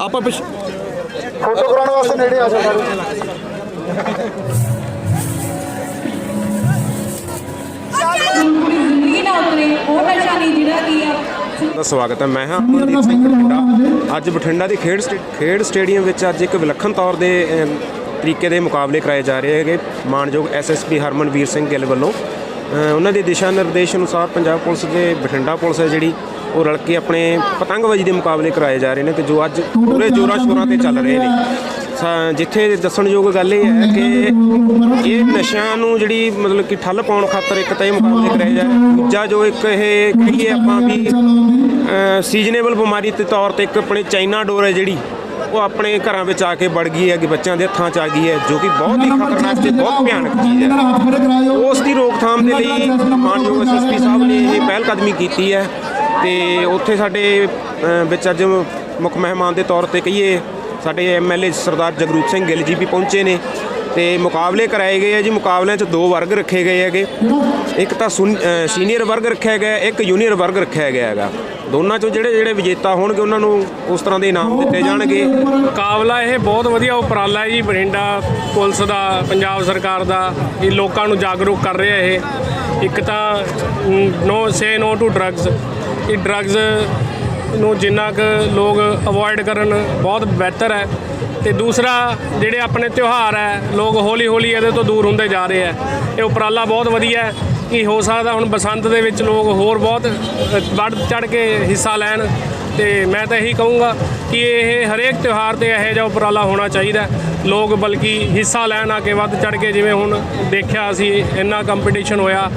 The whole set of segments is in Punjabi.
ਆਪਾਂ ਪਿਛ ਫੋਟੋ ਕਰਾਉਣ ਵਾਸਤੇ ਨੇੜੇ ਆ ਜਾਓ ਸਾਰੇ ਜ਼ਿੰਦਗੀ ਨਾ। ਉਤਰੇ ਉਹ ਨਸ਼ਾ ਨਹੀਂ ਜਿਹੜਾ ਕੀ ਆ ਦਾ ਸਵਾਗਤ ਹੈ। ਮੈਂ ਹਾਂ ਅਮਨਦੀਪ ਸਿੰਘ ਬਠਿੰਡਾ ਅੱਜ ਬਠਿੰਡਾ ਦੀ ਖੇਡ ਸਟੇ- ਖੇਡ ਸਟੇਡੀਅਮ ਵਿੱਚ ਅੱਜ ਇੱਕ ਵਿਲੱਖਣ ਤੌਰ ਦੇ ਤਰੀਕੇ ਦੇ ਮੁਕਾਬਲੇ ਕਰਾਏ ਜਾ ਰਹੇ ਹੈਗੇ। ਮਾਨਯੋਗ ਐਸਐਸਪੀ ਹਰਮਨਵੀਰ ਸਿੰਘ ਗਿੱਲ ਵੱਲੋਂ। ਉਹਨਾਂ ਦੇ ਦਿਸ਼ਾ ਨਿਰਦੇਸ਼ ਅਨੁਸਾਰ ਪੰਜਾਬ ਪੁਲਿਸ ਦੇ ਬਠਿੰਡਾ ਪੁਲਿਸ ਹੈ ਜਿਹੜੀ ਉਹ ਰਲ ਕੇ ਆਪਣੇ ਪਤੰਗਬਾਜ਼ੀ ਦੇ ਮੁਕਾਬਲੇ ਕਰਾਏ ਜਾ ਰਹੇ ਨੇ ਤੇ ਜੋ ਅੱਜ ਪੂਰੇ ਜੋਰਾਂ ਸ਼ੋਰਾਂ ਤੇ ਚੱਲ ਰਹੇ ਨੇ। ਸਾ- ਜਿੱਥੇ ਦੱਸਣਯੋਗ ਗੱਲ ਇਹ ਹੈ ਕਿ ਇਹ ਨਸ਼ਿਆਂ ਨੂੰ ਜਿਹੜੀ ਮਤਲਬ ਕਿ ਠੱਲ ਪਾਉਣ ਖਾਤਰ ਇੱਕ ਤਾਂ ਇਹ ਮੁਕਾਬਲੇ ਕਰਾਏ ਜਾ ਰਹੇ ਦੂਜਾ ਜੋ ਇੱਕ ਇਹ ਕਹੀਏ ਆਪਾਂ ਵੀ ਸੀਜ਼ਨੇਬਲ ਬਿਮਾਰੀ ਦੇ ਤੌਰ ਤੇ ਇੱਕ ਆਪਣੇ ਚਾਈਨਾ ਡੋਰ ਹੈ ਜਿਹੜੀ ਉਹ ਆਪਣੇ ਘਰਾਂ ਵਿੱਚ ਆ ਕੇ ਵੜ ਗਈ ਹੈ ਕਿ ਬੱਚਿਆਂ ਦੇ ਹੱਥਾਂ 'ਚ ਆ ਗਈ ਹੈ ਜੋ ਕਿ ਬਹੁਤ ਹੀ ਖਤਰਨਾਕ ਤੇ ਬਹੁਤ ਭਿਆਨਕ ਚੀਜ਼ ਹੈ। ਉਸ ਦੀ ਰੋਕਥਾਮ ਦੇ ਲਈ ਮਾਨਯੋਗ ਐਸਐਸਪੀ ਸਾਹਿਬ ਨੇ ਇਹ ਪਹਿਲ ਕਦਮੀ ਕੀਤੀ ਹੈ ਤੇ ਉੱਥੇ ਸਾਡੇ ਵਿੱਚ ਅੱਜ ਮੁੱਖ ਮਹਿਮਾਨ ਦੇ ਤੌਰ ਤੇ ਕਹੀਏ ਸਾਡੇ ਐਮਐਲਏ ਸਰਦਾਰ ਜਗਰੂਪ ਸਿੰਘ ਗਿੱਲ ਜੀ ਵੀ ਪਹੁੰਚੇ ਨੇ। ਤੇ ਮੁਕਾਬਲੇ ਕਰਾਏ ਗਏ ਆ ਜੀ। ਮੁਕਾਬਲਿਆਂ 'ਚ ਦੋ ਵਰਗ ਰੱਖੇ ਗਏ ਹੈਗੇ। ਇੱਕ ਤਾਂ ਸੀਨੀਅਰ ਵਰਗ ਰੱਖਿਆ ਗਿਆ, ਇੱਕ ਜੂਨੀਅਰ ਵਰਗ ਰੱਖਿਆ ਗਿਆ ਹੈਗਾ। ਦੋਨਾਂ 'ਚੋਂ ਜਿਹੜੇ ਜਿਹੜੇ ਵਿਜੇਤਾ ਹੋਣਗੇ, ਉਹਨਾਂ ਨੂੰ ਉਸ ਤਰ੍ਹਾਂ ਦੇ ਇਨਾਮ ਦਿੱਤੇ ਜਾਣਗੇ। ਮੁਕਾਬਲਾ ਇਹ ਬਹੁਤ ਵਧੀਆ ਉਪਰਾਲਾ ਹੈ ਜੀ, ਬਠਿੰਡਾ ਪੁਲਿਸ ਦਾ, ਪੰਜਾਬ ਸਰਕਾਰ ਦਾ ਇਹ ਲੋਕਾਂ ਨੂੰ ਜਾਗਰੂਕ ਕਰ ਰਿਹਾ ਇਹ। ਇੱਕ ਤਾਂ, no say no to drugs ਇਹ ਡਰੱਗਸ ਨੂੰ ਜਿੰਨਾ ਕੁ ਲੋਕ ਅਵੋਇਡ ਕਰਨ ਬਹੁਤ ਬਿਹਤਰ ਹੈ। ਤੇ ਦੂਸਰਾ ਜਿਹੜੇ ਆਪਣੇ ਤਿਉਹਾਰ ਹੈ, ਲੋਕ ਹੌਲੀ ਹੌਲੀ ਇਹਦੇ ਤੋਂ ਦੂਰ ਹੁੰਦੇ ਜਾ ਰਹੇ ਹੈ। ਇਹ ਉਪਰਾਲਾ ਬਹੁਤ ਵਧੀਆ ਹੈ ਕਿ ਹੋ ਸਕਦਾ ਹੁਣ ਬਸੰਤ ਦੇ ਵਿੱਚ ਲੋਕ ਹੋਰ ਬਹੁਤ ਵੱਧ ਚੜ ਕੇ ਹਿੱਸਾ ਲੈਣ। ਤੇ ਮੈਂ ਤਾਂ ਇਹੀ ਕਹੂੰਗਾ ਕਿ ਇਹ ਹਰੇਕ ਤਿਉਹਾਰ ਤੇ ਇਹੋ ਜਿਹਾ ਉਪਰਾਲਾ ਹੋਣਾ ਚਾਹੀਦਾ ਲੋਕ ਬਲਕਿ ਹਿੱਸਾ ਲੈਣ ਆ ਕੇ ਵੱਧ ਚੜ ਕੇ ਜਿਵੇਂ ਹੁਣ ਦੇਖਿਆ ਅਸੀਂ, ਇੰਨਾ ਕੰਪੀਟੀਸ਼ਨ ਹੋਇਆ।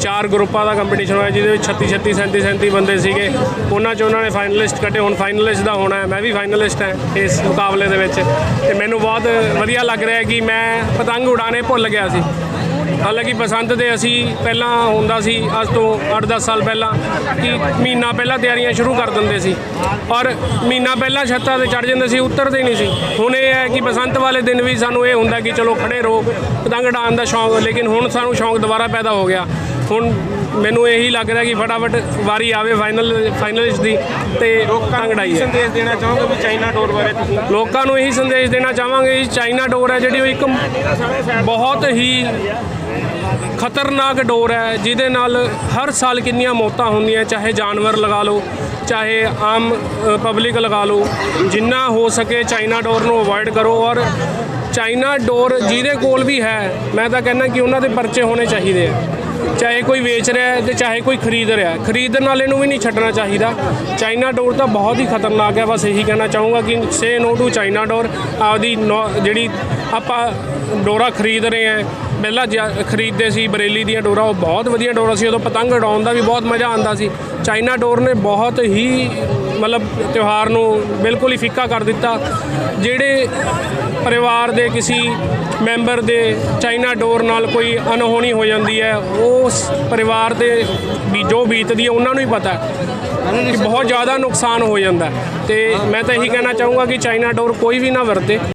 ਚਾਰ ਗਰੁੱਪਾਂ ਦਾ ਕੰਪੀਟੀਸ਼ਨ ਹੋਇਆ, ਜਿਹਦੇ ਵਿੱਚ 36 36 37 37 ਬੰਦੇ ਸੀਗੇ। ਉਹਨਾਂ 'ਚ ਉਹਨਾਂ ਨੇ ਫਾਈਨਲਿਸਟ ਕੱਢੇ, ਹੁਣ ਫਾਈਨਲਿਸਟ ਦਾ ਹੋਣਾ ਮੈਂ ਵੀ ਫਾਈਨਲਿਸਟ ਹਾਂ ਇਸ ਮੁਕਾਬਲੇ ਦੇ ਵਿੱਚ। ਤੇ ਮੈਨੂੰ ਬਹੁਤ ਵਧੀਆ ਲੱਗ ਰਿਹਾ ਕਿ ਮੈਂ ਪਤੰਗ ਉਡਾਣੇ ਭੁੱਲ ਗਿਆ ਸੀ। ਹਾਲਾਂਕਿ ਬਸੰਤ ਦੇ ਅਸੀਂ ਪਹਿਲਾਂ ਹੁੰਦਾ ਸੀ, ਅੱਜ ਤੋਂ 8-10 ਸਾਲ ਪਹਿਲਾਂ, ਕਿ ਮਹੀਨਾ ਪਹਿਲਾਂ ਤਿਆਰੀਆਂ ਸ਼ੁਰੂ ਕਰ ਦਿੰਦੇ ਸੀ। ਔਰ ਮਹੀਨਾ ਪਹਿਲਾਂ ਛੱਤਾਂ ਤੇ ਚੜ ਜਾਂਦੇ ਸੀ, ਉਤਰਦੇ ਨਹੀਂ ਸੀ। ਹੁਣ ਇਹ ਹੈ ਕਿ ਬਸੰਤ ਵਾਲੇ ਦਿਨ ਵੀ ਸਾਨੂੰ ਇਹ ਹੁੰਦਾ ਕਿ ਚਲੋ ਖੜੇ ਰਹੋ। ਪਤੰਗ ਉਡਾਉਣ ਦਾ ਸ਼ੌਂਕ, ਲੇਕਿਨ ਹੁਣ ਸਾਨੂੰ ਸ਼ੌਂਕ ਦੁਬਾਰਾ ਪੈਦਾ ਹੋ ਗਿਆ। ਹੁਣ ਮੈਨੂੰ ਇਹੀ ਲੱਗ ਰਿਹਾ ਕਿ ਫਟਾਫਟ ਵਾਰੀ ਆਵੇ ਫਾਈਨਲ ਫਾਈਨਲਿਸਟ ਦੀ ਤੇ ਪਤੰਗ ਉਡਾਈਏ ਸੰਦੇਸ਼ ਦੇਣਾ ਚਾਹੋਗੇ ਵੀ ਚਾਈਨਾ ਡੋਰ ਬਾਰੇ ਤੁਸੀਂ? ਲੋਕਾਂ ਨੂੰ ਇਹੀ ਸੰਦੇਸ਼ ਦੇਣਾ ਚਾਹਾਂਗੇ ਕਿ ਚਾਈਨਾ ਡੋਰ ਹੈ ਜਿਹੜੀ ਉਹ ਇੱਕ ਬਹੁਤ ਹੀ ਖਤਰਨਾਕ ਡੋਰ ਹੈ ਜਿਹਦੇ ਨਾਲ ਹਰ ਸਾਲ ਕਿੰਨੀਆਂ ਮੌਤਾਂ ਹੁੰਦੀਆਂ ਚਾਹੇ ਜਾਨਵਰ ਲਗਾ ਲਓ ਚਾਹੇ ਆਮ ਪਬਲਿਕ ਲਗਾ ਲਓ ਜਿੰਨਾ ਹੋ ਸਕੇ ਚਾਈਨਾ ਡੋਰ ਨੂੰ ਅਵੋਇਡ ਕਰੋ ਔਰ ਚਾਈਨਾ ਡੋਰ ਜਿਹਦੇ ਕੋਲ ਵੀ ਹੈ ਮੈਂ ਤਾਂ ਕਹਿੰਦਾ ਕਿ ਉਹਨਾਂ ਦੇ ਪਰਚੇ ਹੋਣੇ ਚਾਹੀਦੇ ਆ। ਚਾਹੇ ਕੋਈ ਵੇਚ ਰਿਹਾ ਹੈ ਤੇ ਚਾਹੇ ਕੋਈ ਖਰੀਦ ਰਿਹਾ ਹੈ। ਖਰੀਦਣ ਵਾਲੇ ਨੂੰ ਵੀ ਨਹੀਂ ਛੱਡਣਾ ਚਾਹੀਦਾ। ਚਾਈਨਾ ਡੋਰ ਤਾਂ ਬਹੁਤ ਹੀ ਖਤਰਨਾਕ ਹੈ। ਬਸ ਇਹੀ ਕਹਿਣਾ ਚਾਹੂੰਗਾ ਕਿ ਸੇ ਨੋ ਟੂ ਚਾਈਨਾ ਡੋਰ। ਆਪਦੀ ਨੌ- ਜਿਹੜੀ ਆਪਾਂ ਡੋਰਾ ਖਰੀਦ ਰਹੇ ਹਾਂ। ਪਹਿਲਾਂ ਜਿਆ- ਖਰੀਦਦੇ ਸੀ ਬਰੇਲੀ ਦੀਆਂ ਡੋਰਾ, ਉਹ ਬਹੁਤ ਵਧੀਆ ਡੋਰਾ ਸੀ। ਉਦੋਂ ਪਤੰਗ ਉਡਾਉਣ ਦਾ ਵੀ ਬਹੁਤ ਮਜ਼ਾ ਆਉਂਦਾ ਸੀ। ਚਾਈਨਾ ਡੋਰ ਨੇ ਬਹੁਤ ਹੀ ਮਤਲਬ ਤਿਉਹਾਰ ਨੂੰ ਬਿਲਕੁਲ ਹੀ ਫਿੱਕਾ ਕਰ ਦਿੱਤਾ ਜਿਹੜੇ ਪਰਿਵਾਰ ਦੇ ਕਿਸੇ ਮੈਂਬਰ ਦੇ ਚਾਈਨਾ ਡੋਰ ਨਾਲ ਕੋਈ ਅਨਹੋਣੀ ਹੋ ਜਾਂਦੀ ਹੈ, ਉਸ ਪਰਿਵਾਰ ਦੇ ਵੀ ਜੋ ਬੀਤਦੀ ਹੈ, ਉਹਨਾਂ ਨੂੰ ਹੀ ਪਤਾ ਕਿ ਬਹੁਤ ਜ਼ਿਆਦਾ ਨੁਕਸਾਨ ਹੋ ਜਾਂਦਾ ਹੈ। ਤੇ ਮੈਂ ਤਾਂ ਇਹੀ ਕਹਿਣਾ ਚਾਹੂੰਗਾ ਕਿ ਚਾਈਨਾ ਡੋਰ ਕੋਈ ਵੀ ਨਾ ਵਰਤੇ